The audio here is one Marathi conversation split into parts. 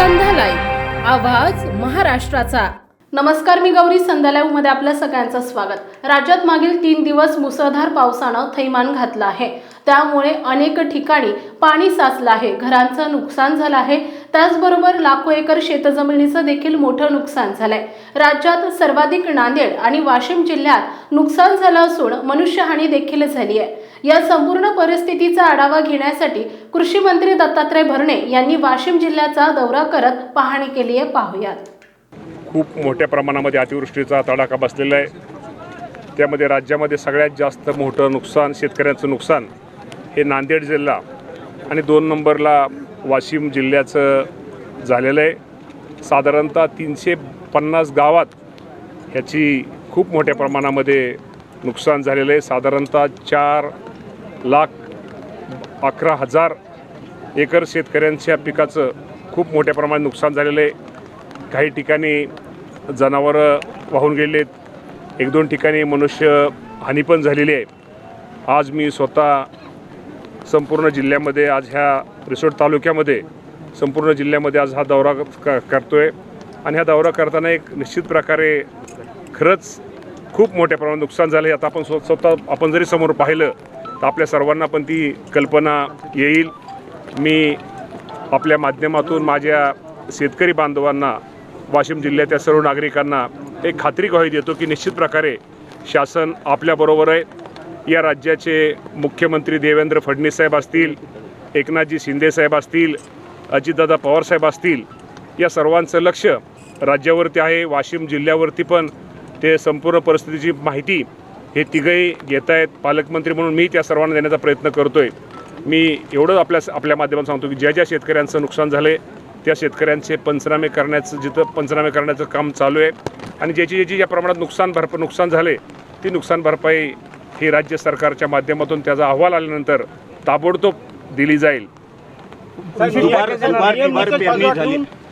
संध्या आवाज महाराष्ट्राचा. नमस्कार मी गौरी संध्यालाईव्हमध्ये आपल्या सगळ्यांचं स्वागत. राज्यात मागील तीन दिवस मुसळधार पावसानं थैमान घातलं आहे. त्यामुळे अनेक ठिकाणी पाणी साचलं आहे. घरांचं नुकसान झालं आहे. त्याचबरोबर लाखो एकर शेतजमिनीचं देखील मोठं नुकसान झालंय. राज्यात सर्वाधिक नांदेड आणि वाशिम जिल्ह्यात नुकसान झालं असून मनुष्यहानी देखील झाली आहे. या संपूर्ण परिस्थितीचा आढावा घेण्यासाठी कृषी मंत्री दत्तात्रय भरणे यांनी वाशिम जिल्ह्याचा दौरा करत पाहणी केली आहे. पाहूयात. खूप मोठ्या प्रमाणामध्ये अतिवृष्टीचा तडाखा बसलेला आहे. त्यामध्ये राज्यामध्ये सगळ्यात जास्त मोठं नुकसान शेतकऱ्यांचं नुकसान हे नांदेड जिल्हा आणि दोन नंबरला वाशिम जिल्ह्याचं झालेलं आहे. साधारणतः तीनशे पन्नास गावात ह्याची खूप मोठ्या प्रमाणामध्ये नुकसान झालेलं आहे. साधारणतः चार लाख अकरा हजार एकर शेतकऱ्यांच्या पिकाचं खूप मोठ्या प्रमाणात नुकसान झालेलं आहे. काही ठिकाणी जनावरं वाहून गेले आहेत एक दोन ठिकाणी मनुष्य हानी पण झालेली आहे. आज मी स्वतः संपूर्ण जिल्ह्यामध्ये आज ह्या रिसोड तालुक्यामध्ये संपूर्ण जिल्ह्यामध्ये आज हा दौरा क करतो आहे आणि हा दौरा करताना एक निश्चित प्रकारे खरंच खूप मोठ्या प्रमाणात नुकसान झालं आहे. आता आपण स्व स्वतः आपण जरी समोर पाहिलं तर आपल्या सर्वांना पण ती कल्पना येईल. मी आपल्या माध्यमातून माझ्या शेतकरी बांधवांना वाशिम जिल्ह्याच्या सर्व नागरिकांना एक खात्री ग्वाही देतो की निश्चित प्रकारे शासन आपल्याबरोबर आहे. या राज्याचे मुख्यमंत्री देवेंद्र फडणवीस साहेब असतील एकनाथजी शिंदे साहेब असतील अजितदादा पवारसाहेब असतील या सर्वांचं लक्ष राज्यावरती आहे वाशिम जिल्ह्यावरती पण. ते संपूर्ण परिस्थितीची माहिती हे तिघही घेत आहेत पालकमंत्री म्हणून मी त्या सर्वांना देण्याचा प्रयत्न करतो आहे मी एवढं आपल्या आपल्या माध्यमात सांगतो की ज्या ज्या शेतकऱ्यांचं नुकसान झालं आहे त्या शेतकऱ्यांचे पंचनामे करण्याचं जिथं पंचनामे करण्याचं काम चालू आहे. आणि ज्याची ज्याची ज्या प्रमाणात नुकसान भरप नुकसान झाले ती नुकसान भरपाई ही राज्य सरकारच्या माध्यमातून त्याचा अहवाल आल्यानंतर ताबडतोब दिली जाईल.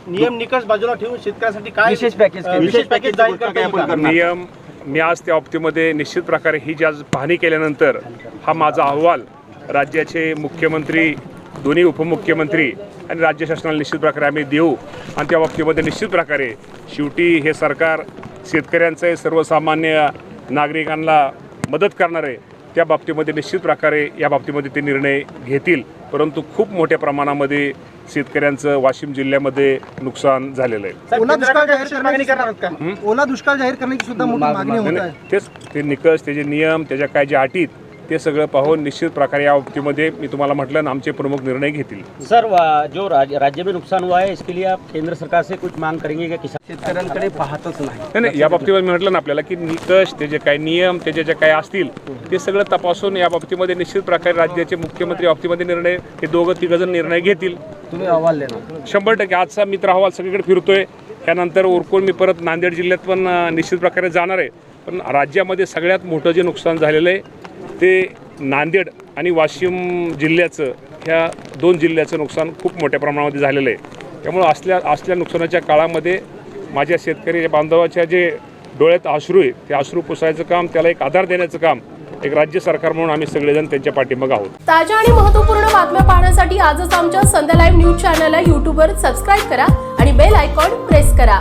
नियम निकष बाजूला झाली. ठेवून शेतकऱ्यासाठी काय विशेष पॅकेज विशेष पॅकेज? नियम मी आज त्या बाबतीमध्ये निश्चित प्रकारे ही जी आज पाहणी केल्यानंतर हा माझा अहवाल राज्याचे मुख्यमंत्री दोन्ही उपमुख्यमंत्री आणि राज्य शासनाला निश्चित प्रकारे आम्ही देऊ. आणि त्या बाबतीमध्ये निश्चित प्रकारे शेवटी हे सरकार शेतकऱ्यांचं सर्वसामान्य नागरिकांना मदत करणार आहे त्या बाबतीमध्ये निश्चित प्रकारे या बाबतीमध्ये ते निर्णय घेतील. परंतु खूप मोठ्या प्रमाणामध्ये शेतकऱ्यांचं वाशिम जिल्ह्यामध्ये नुकसान झालेलं आहे. ओला दुष्काळ जाहीर करण्याची आहात का? ओला दुष्काळ जाहीर करण्याची सुद्धा मोठी मागणी तेच ते निकष त्याचे नियम त्याच्या काय ज्या अटीत ते सगळं पाहून निश्चित प्रकारे या बाबतीमध्ये मी तुम्हाला म्हटलं ना आमचे प्रमुख निर्णय घेतील. सर जो राज, राज्य में नुकसान हुआ है इसके लिए आप केंद्र सरकार से कुछ मांग करेंगे क्या किसान? शेतकऱ्यांकडे पाहतच नाही. नाही नाही या बाबतीमध्ये मी म्हटलं ना आपल्याला की निकष त्याचे काय नियम त्याचे जे काय असतील ते सगळं तपासून या बाबतीमध्ये निश्चित प्रकारे राज्याचे मुख्यमंत्री या बाबतीमध्ये निर्णय हे दोघं तिघजण निर्णय घेतील. तुम्ही अहवाल देणार. शंभर टक्के आजचा मित्र अहवाल सगळीकडे फिरतोय. त्यानंतर उरकून मी परत नांदेड जिल्ह्यात पण निश्चित प्रकारे जाणार आहे. पण राज्यामध्ये सगळ्यात मोठं जे नुकसान झालेलं आहे ते नांदेड आणि वाशिम जिल्ह्याचं ह्या दोन जिल्ह्याचं नुकसान खूप मोठ्या प्रमाणामध्ये झालेलं आहे. त्यामुळं असल्या असल्या नुकसानाच्या काळामध्ये माझ्या शेतकरी बांधवाच्या जे डोळ्यात अश्रू आहे ते अश्रू पुसायचं काम त्याला एक आधार देण्याचं काम एक राज्य सरकार म्हणून आम्ही सगळेजण त्यांच्या पाठीमागं आहोत. ताज्या आणि महत्त्वपूर्ण बातम्या पाहण्यासाठी आजच आमच्या संध्या लाईव्ह न्यूज चॅनलला यूट्यूबवर सबस्क्राईब करा आणि बेल आयकॉन प्रेस करा.